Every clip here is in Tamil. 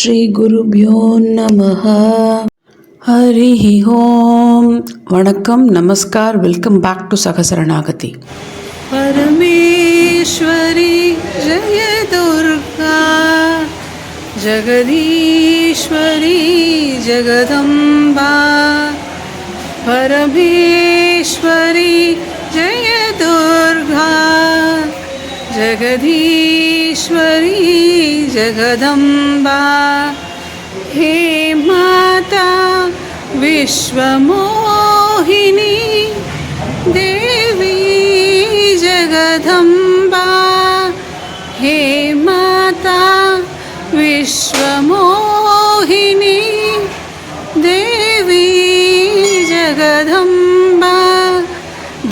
ஸ்ரீகுருபியோ நம ஹரி ஓம். வணக்கம் நமஸ்கார். Welcome back to Sahasaranagathi. Parameshwari Jaya Durga. Jagadishwari Jagadamba. Parameswari ஜெய जगदीश्वरी जगदम्बा हे माता विश्वमोहिनी देवी जगदम्बा हे माता विश्वमोहिनी देवी जगदम्बा।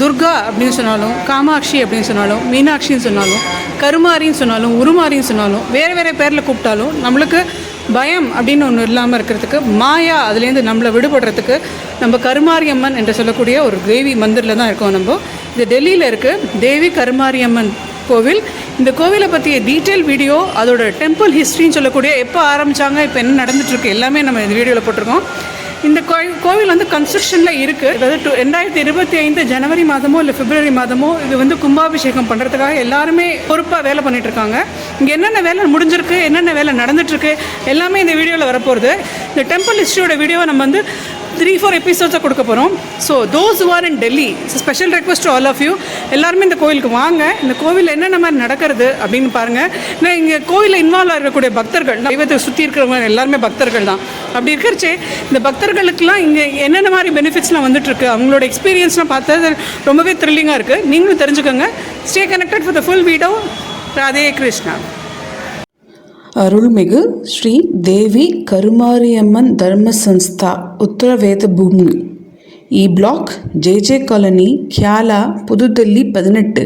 துர்கா அப்படின்னு சொன்னாலும் காமாட்சி அப்படின்னு சொன்னாலும் மீனாட்சின்னு சொன்னாலும் கருமாரின்னு சொன்னாலும் உருமாரின்னு சொன்னாலும் வேறு வேறு பேரில் கூப்பிட்டாலும் நம்மளுக்கு பயம் அப்படின்னு ஒன்று இல்லாமல் இருக்கிறதுக்கு மாயா அதுலேருந்து நம்மளை விடுபடுறதுக்கு நம்ம கருமாரியம்மன் என்று சொல்லக்கூடிய ஒரு தேவி மந்திரில் தான் இருக்கோம் நம்ம. இது டெல்லியில் இருக்குது தேவி கருமாரியம்மன் கோவில். இந்த கோவிலை பற்றிய டீட்டெயில் வீடியோ அதோட டெம்பிள் ஹிஸ்ட்ரின்னு சொல்லக்கூடிய எப்போ ஆரம்பித்தாங்க இப்போ என்ன நடந்துட்டுருக்கு எல்லாமே நம்ம இந்த வீடியோவில் போட்டிருக்கோம். இந்த கோயில் கோவில் வந்து கன்ஸ்ட்ரக்ஷனில் இருக்குது அதாவது டூ ரெண்டாயிரத்தி இருபத்தி ஐந்து ஜனவரி மாதமோ இல்லை பிப்ரவரி மாதமோ இது வந்து கும்பாபிஷேகம் பண்ணுறதுக்காக எல்லாருமே பொறுப்பாக வேலை பண்ணிட்டு இருக்காங்க இங்கே என்னென்ன வேலை முடிஞ்சிருக்கு என்னென்ன வேலை நடந்துட்டுருக்கு எல்லாமே இந்த வீடியோவில் வரப்போகிறது இந்த டெம்பிள் ஹிஸ்ட்ரியோட வீடியோவை நம்ம வந்து த்ரீ ஃபோர் எபிசோட்ஸாக கொடுக்க போகிறோம் so those are in Delhi special request all of you எல்லாருமே இந்த கோவிலுக்கு வாங்க. இந்த கோவிலில் என்னென்ன மாதிரி நடக்கிறது அப்படின்னு பாருங்கள் இங்கே கோவிலில் இன்வால்வ் ஆகக்கூடிய பக்தர்கள் தெய்வத்தை சுற்றி இருக்கிறவங்க எல்லாருமே பக்தர்கள் தான். அப்படி இருக்கிறச்சே இந்த பக்தர்களுக்கெல்லாம் இங்கே என்னென்ன மாதிரி பெனிஃபிட்ஸ்லாம் வந்துட்டுருக்கு? அவங்களோட எக்ஸ்பீரியன்ஸ்லாம் பார்த்தா ரொம்பவே த்ரில்லிங்காக இருக்குது நீங்களும் தெரிஞ்சுக்கோங்க. Stay connected for the full video Radhe Krishna. அருள்மிகு Sri Devi Karumariamman Dharma Sanstha Uttaraveda Bhoomi. E block JJ colony Khyala Pudhu Delhi பதினெட்டு.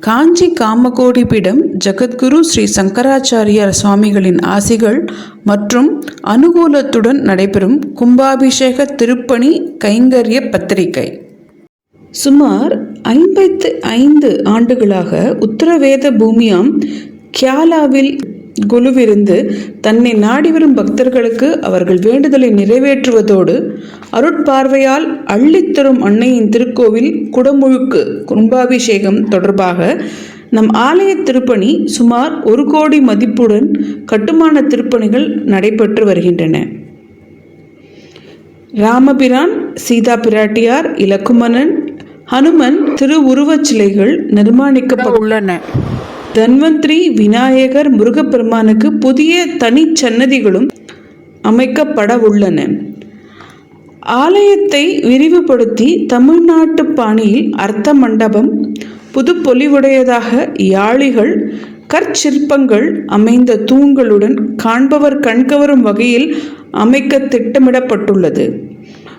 காஞ்சி காமகோடி பீடம் ஜகத்குரு ஸ்ரீ சங்கராச்சாரியார் சுவாமிகளின் ஆசிகள் மற்றும் அனுகூலத்துடன் நடைபெறும் கும்பாபிஷேக திருப்பணி கைங்கரிய பத்திரிகை. சுமார் ஐம்பத்து ஐந்து ஆண்டுகளாக உத்தரவேத பூமியாம் கியாலாவில் குழுவிருந்து தன்னை நாடி வரும் பக்தர்களுக்கு அவர்கள் வேண்டுதலை நிறைவேற்றுவதோடு அருட்பார்வையால் அள்ளித்தரும் அன்னையின் திருக்கோவில் குடமுழுக்கு கும்பாபிஷேகம் தொடர்பாக நம் ஆலய திருப்பணி சுமார் ஒரு கோடி மதிப்புடன் கட்டுமான திருப்பணிகள் நடைபெற்று வருகின்றன. ராமபிரான் சீதா பிராட்டியார் இலக்குமணன் ஹனுமன் திருவுருவச் சிலைகள் நிர்மாணிக்கப்பட்டுள்ளன தன்வந்திரி விநாயகர் முருகப்பெருமானுக்கு புதிய தனிச்சன்னதிகளும் அமைக்கப்பட உள்ளன ஆலயத்தை விரிவுபடுத்தி தமிழ்நாட்டு பாணியில் அர்த்த மண்டபம் புதுப்பொலிவுடையதாக யாழிகள் கற்சிற்பங்கள் அமைந்த தூண்களுடன் காண்பவர் கண்கவரும் வகையில் அமைக்க திட்டமிடப்பட்டுள்ளது.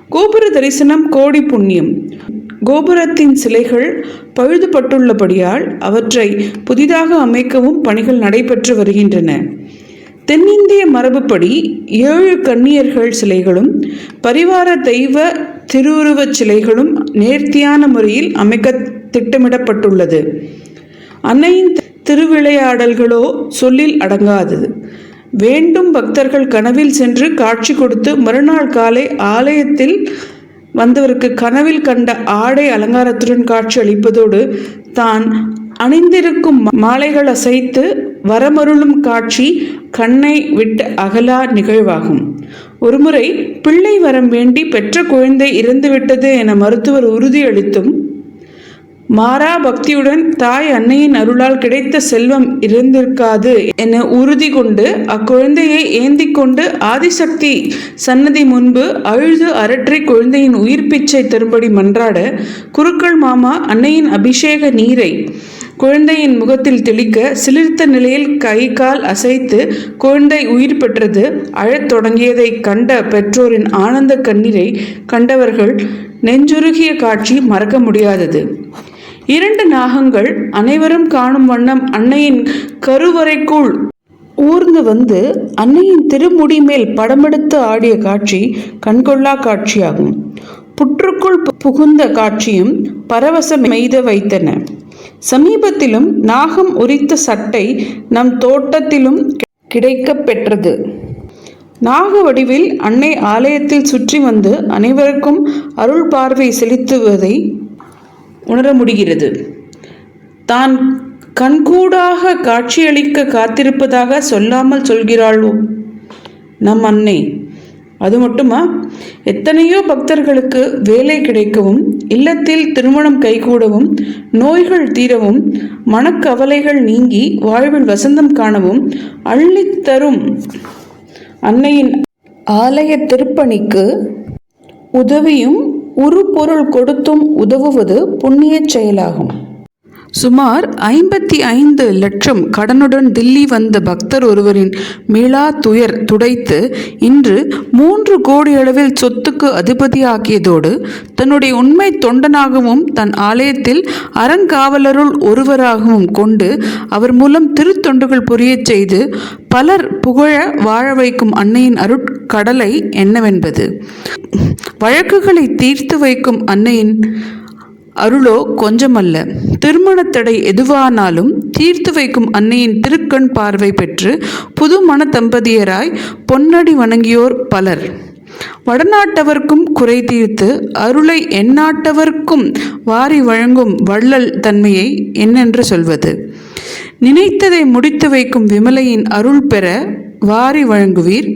கோபுர தரிசனம் கோடி புண்ணியம். கோபுரத்தின் சிலைகள் பழுதுபட்டுள்ளபடியால் அவற்றை புதிதாக அமைக்கவும் பணிகள் நடைபெற்று வருகின்றன. தென்னிந்திய மரபுப்படி ஏழு கன்னியர்கள் சிலைகளும் பரிவார தெய்வ திருவுருவச் சிலைகளும் நேர்த்தியான முறையில் அமைக்க திட்டமிடப்பட்டுள்ளது. அன்னையின் திருவிளையாடல்களோ சொல்லில் அடங்காதது வேண்டும் பக்தர்கள் கனவில் சென்று காட்சி கொடுத்து மறுநாள் காலை ஆலயத்தில் வந்தவருக்கு கனவில் கண்ட ஆடை அலங்காரத்துடன் காட்சி அளிப்பதோடு தான் அணிந்திருக்கும் மாலைகள் அசைத்து வரமருளும் காட்சி கண்ணை விட்டு அகலா நிகழ்வாகும். ஒருமுறை பிள்ளை வரம் வேண்டி பெற்ற குழந்தை இறந்துவிட்டது என மருத்துவர் உறுதியளித்தும் மாறா பக்தியுடன் தாய் அன்னையின் அருளால் கிடைத்த செல்வம் இருந்திருக்காது என உறுதி கொண்டு அக்குழந்தையை ஏந்தி கொண்டு ஆதிசக்தி சன்னதி முன்பு அழுது அரற்றி குழந்தையின் உயிர் பிச்சை தரும்படி மன்றாட குருக்கள் மாமா அன்னையின் அபிஷேக நீரை குழந்தையின் முகத்தில் தெளிக்க சிலிர்த்த நிலையில் கை கால் அசைத்து குழந்தை உயிர் பெற்றது. அழத் தொடங்கியதை கண்ட பெற்றோரின் ஆனந்த கண்ணீரை கண்டவர்கள் நெஞ்சுருகிய காட்சி மறக்க முடியாதது. இரண்டு நாகங்கள் அனைவரும் காணும் வண்ணம் அன்னையின் கருவறைக்குள். ஊர்ந்து வந்து அன்னையின் திருமுடி மேல் படமெடுத்து ஆடிய காட்சி கண்கொள்ளா காட்சியாகும். புற்றுக்குள் புகுந்த காட்சியும் பரவசம் மெய்த வைத்தன. சமீபத்திலும் நாகம் உரித்த சட்டை நம் தோட்டத்திலும் கிடைக்கப் பெற்றது. நாக வடிவில் அன்னை ஆலயத்தில் சுற்றி வந்து அனைவருக்கும் அருள் பார்வை செலுத்துவதை உணர முடிகிறது. தான் கண்கூடாக காட்சியளிக்க காத்திருப்பதாக சொல்லாமல் சொல்கிறாளோ? நம் அன்னை அது மட்டுமா? எத்தனையோ பக்தர்களுக்கு வேலை கிடைக்கவும் இல்லத்தில் திருமணம் கைகூடவும் நோய்கள் தீரவும் மனக்கவலைகள் நீங்கி வாழ்வில் வசந்தம் காணவும் அள்ளித்தரும் அன்னையின் ஆலய திருப்பணிக்கு உதவியும் உருப்பொருள் கொடுத்தும் உதவுவது புண்ணியச் செயலாகும். சுமார் ஐம்பத்தி ஐந்து லட்சம் கடனுடன் தில்லி வந்த பக்தர் ஒருவரின் மீளா துயர் துடைத்து இன்று மூன்று கோடி அளவில் சொத்துக்கு அதிபதியாக்கியதோடு தன்னுடைய உண்மை தொண்டனாகவும் தன் ஆலயத்தில் அறங்காவலருள் ஒருவராகவும் கொண்டு அவர் மூலம் திருத்தொண்டுகள் புரியச் செய்து பலர் புகழ வாழ வைக்கும் அன்னையின் அருட்கடலை என்னவென்பது? வழக்குகளை தீர்த்து வைக்கும் அன்னையின் அருளோ கொஞ்சமல்ல. திருமணத்தடை எதுவானாலும் தீர்த்து வைக்கும் அன்னையின் திருக்கண் பார்வை பெற்று புது மன தம்பதியராய் பொன்னடி வணங்கியோர் பலர். வடநாட்டவர்க்கும் குறை தீர்த்து அருளை எந்நாட்டவர்க்கும் வாரி வழங்கும் வள்ளல் தன்மையை என்னென்று சொல்வது? நினைத்ததை முடித்து வைக்கும் விமலையின் அருள் பெற வாரி வழங்குவீர்?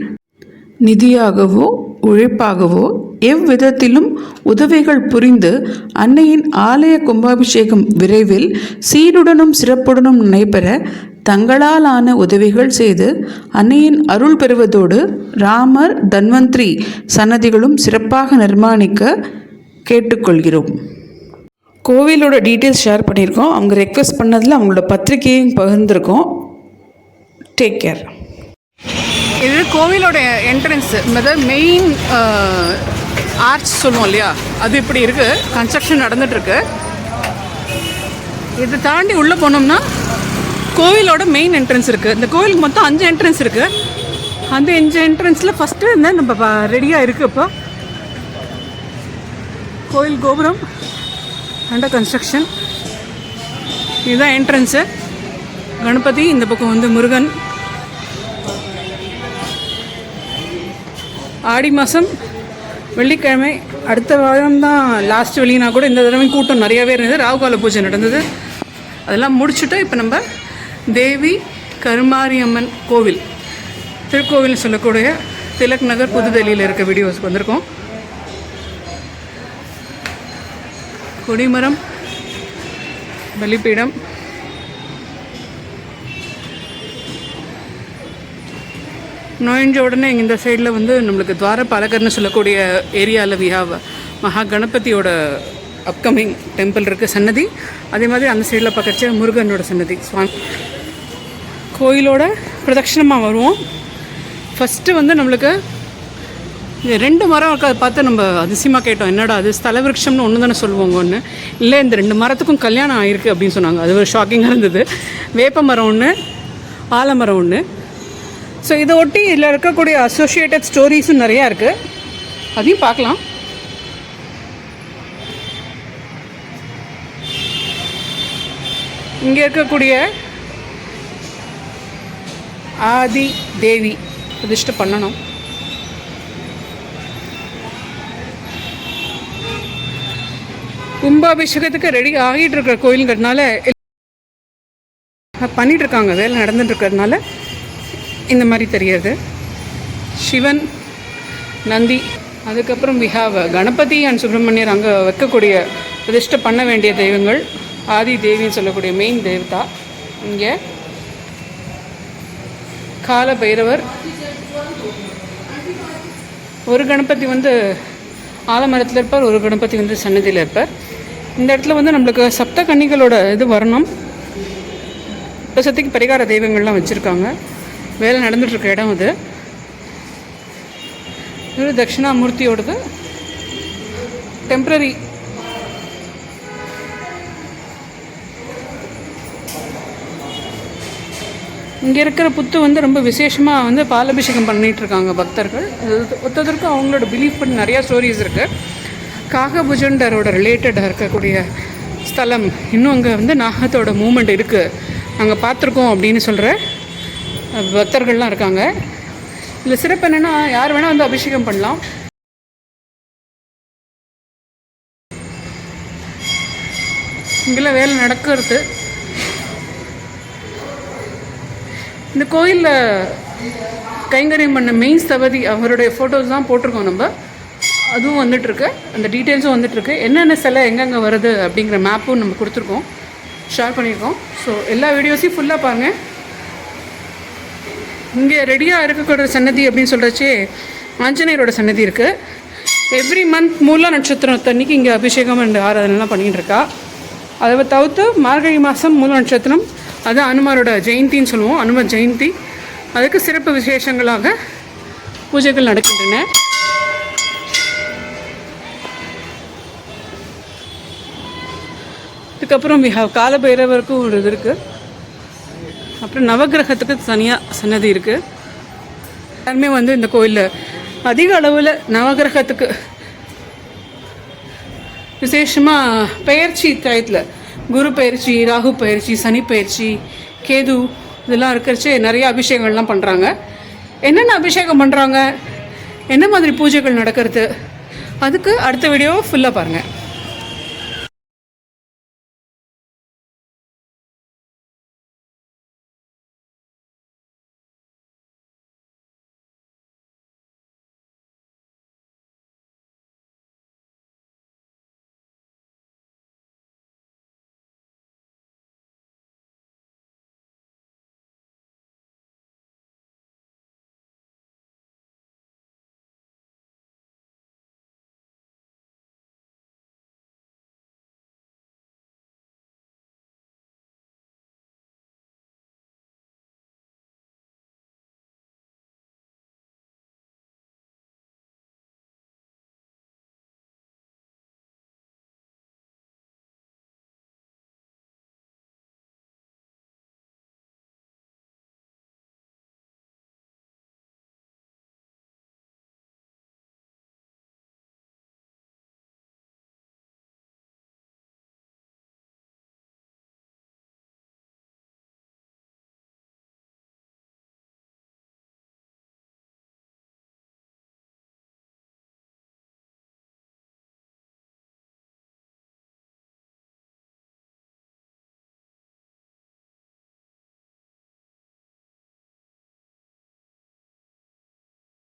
நிதியாகவோ உழைப்பாகவோ எவ்விதத்திலும் உதவிகள் புரிந்து அன்னையின் ஆலய கும்பாபிஷேகம் விரைவில் சீருடனும் சிறப்புடனும் நடைபெற தங்களால் ஆன உதவிகள் செய்து அன்னையின் அருள் பெறுவதோடு ராமர் தன்வந்திரி சன்னதிகளும் சிறப்பாக நிர்மாணிக்க கேட்டுக்கொள்கிறோம். கோவிலோட டீட்டெயில்ஸ் ஷேர் பண்ணியிருக்கோம். அவங்க ரெக்வெஸ்ட் பண்ணதில் அவங்களோட பத்திரிகையும் பகிர்ந்திருக்கோம். டேக் கேர் இது கோவிலோட என்ட்ரன்ஸ் அதாவது மெயின் ஆர்ச் சொல்லுவோம் இல்லையா? அது இப்படி இருக்குது கன்ஸ்ட்ரக்ஷன் நடந்துட்டுருக்கு. இதை தாண்டி உள்ளே போனோம்னா கோவிலோட மெயின் என்ட்ரன்ஸ் இருக்குது இந்த கோவிலுக்கு மொத்தம் அஞ்சு என்ட்ரன்ஸ் இருக்குது அந்த அஞ்சு என்ட்ரன்ஸில் ஃபஸ்ட்டு இருந்தால் நம்ம ரெடியாக இருக்குது இப்போ? கோவில் கோபுரம் அண்டர் கன்ஸ்ட்ரக்ஷன் இதுதான் என்ட்ரன்ஸு கணபதி இந்த பக்கம் வந்து முருகன். ஆடி மாதம் வெள்ளிக்கிழமை அடுத்த வாரம் தான் லாஸ்ட் வெளியினா கூட இந்த தடவை கூட்டம் நிறையாவே இருந்தது. ராகுகால பூஜை நடந்தது. அதெல்லாம் முடிச்சுட்டு இப்போ நம்ம தேவி கருமாரியம்மன் கோவில் திருக்கோவில் சொல்லக்கூடிய திலக் நகர் புதுடெல்லியில் இருக்க வீடியோஸ்க்கு வந்திருக்கோம். கொடிமரம் பலிப்பீடம் நுழைஞ்ச உடனே இந்த சைடில் வந்து நம்மளுக்கு துவாரபாலகர்னு சொல்லக்கூடிய ஏரியாவில் வி ஹாவ் மகா கணபதியோட அப்கமிங் டெம்பிள் இருக்குது சன்னதி. அதே மாதிரி அந்த சைடில் பக்கத்து முருகனோட சன்னதி. சுவாமி கோயிலோட பிரதட்சிணமாக வருவோம். ஃபஸ்ட்டு வந்து நம்மளுக்கு இந்த ரெண்டு மரம் பார்த்து நம்ம அதிசயமாக கேட்டோம். என்னடா அது ஸ்தல விருட்சம்னு ஒன்று தானே சொல்லுவாங்க ஒன்று இல்லை இந்த ரெண்டு மரத்துக்கும் கல்யாணம் ஆயிருக்கு அப்படின்னு சொன்னாங்க. அது ஒரு ஷாக்கிங்காக இருந்தது. வேப்ப மரம் ஒன்று ஆலமரம் ஒன்று ஸோ இதை ஒட்டி இதில் இருக்கக்கூடிய அசோசியேட்டட் ஸ்டோரிஸும் நிறையா இருக்குது அதையும் பார்க்கலாம். இங்கே இருக்கக்கூடிய ஆதி தேவி பிரதிஷ்டை பண்ணணும். கும்பாபிஷேகத்துக்கு ரெடி ஆகிட்டு இருக்கிற கோயிலுங்கிறதுனால பண்ணிட்டு இருக்காங்க. வேலை நடந்துட்டு இருக்கிறதுனால இந்த மாதிரி தெரியுது. சிவன் நந்தி அதுக்கப்புறம் we have Ganapathi and Subramaniar அங்கே வைக்கக்கூடிய பிரதிஷ்டை பண்ண வேண்டிய தெய்வங்கள் ஆதி தேவின்னு சொல்லக்கூடிய மெயின் தேவதா. இங்கே கால பைரவர் ஒரு கணபதி வந்து ஆலமரத்தில் இருப்பார் ஒரு கணபதி வந்து சன்னதியில் இருப்பார். இந்த இடத்துல வந்து நம்மளுக்கு சப்த கன்னிகளோட இது வரணும். இப்போசத்துக்கு பரிகார தெய்வங்கள்லாம் வச்சுருக்காங்க. வேலை நடந்துட்டுருக்க இடம் அது. இது தட்சிணாமூர்த்தியோடது. டெம்ப்ரரி இங்கே இருக்கிற புத்து வந்து ரொம்ப விசேஷமாக வந்து பாலபிஷேகம் பண்ணிகிட்ருக்காங்க இருக்காங்க பக்தர்கள் ஒத்ததற்கும் அவங்களோட பிலீஃப் பண்ணி நிறையா ஸ்டோரிஸ் இருக்குது காகபுஜண்டரோட ரிலேட்டடாக இருக்கக்கூடிய ஸ்தலம். இன்னும் அங்கே வந்து நாகத்தோட மூமெண்ட் இருக்குது நாங்கள் பார்த்துருக்கோம் அப்படின்னு சொல்கிற பக்தர்கள்லாம் இருக்காங்க. இதில் சிறப்பு என்னென்னா யார் வேணால் வந்து அபிஷேகம் பண்ணலாம். இங்கெல்லாம் வேலை நடக்கிறது. இந்த கோயிலில் கைங்கரியம் பண்ண மெயின் ஸ்தபதி அவருடைய ஃபோட்டோஸ் தான் போட்டிருக்கோம் நம்ம. அதுவும் வந்துட்டுருக்கு. அந்த டீட்டெயில்ஸும் வந்துட்டுருக்கு. என்னென்ன சிலை எங்கெங்கே வருது அப்படிங்கிற மேப்பும் நம்ம கொடுத்துருக்கோம். ஷேர் பண்ணியிருக்கோம். ஸோ எல்லா வீடியோஸையும் ஃபுல்லாக பாருங்கள் இங்கே ரெடியாக இருக்கக்கூடிய சன்னதி அப்படின்னு சொல்கிறச்சு ஆஞ்சநேயரோட சன்னதி இருக்குது எவ்ரி மந்த் மூல நட்சத்திரம் தண்ணிக்கு இங்கே அபிஷேகம் அண்ட் ஆராதனைலாம் பண்ணிகிட்டு இருக்கா. அதை தவிர்த்து மார்கழி மாதம் மூல நட்சத்திரம் அது அனுமாரோட ஜெயந்தின்னு சொல்லுவோம் அனுமர் ஜெயந்தி. அதுக்கு சிறப்பு விசேஷங்களாக பூஜைகள் நடக்கின்றன. இதுக்கப்புறம் வி ஹவ் காலபைரவருக்கும் ஒரு இது இருக்குது அப்புறம் நவக்கிரகத்துக்கு தனியாக சன்னதி இருக்குது எல்லாருமே வந்து இந்த கோயிலில் அதிக அளவில் நவக்கிரகத்துக்கு விசேஷமாக பயிற்சி டயத்தில் குரு பயிற்சி ராகு பயிற்சி சனி பயிற்சி கேது இதெல்லாம் இருக்கிறச்சே நிறைய அபிஷேகங்கள்லாம் பண்ணுறாங்க என்னென்ன அபிஷேகம் பண்ணுறாங்க என்ன மாதிரி பூஜைகள் நடக்கிறது? அதுக்கு அடுத்த வீடியோ ஃபுல்லாக பாருங்கள்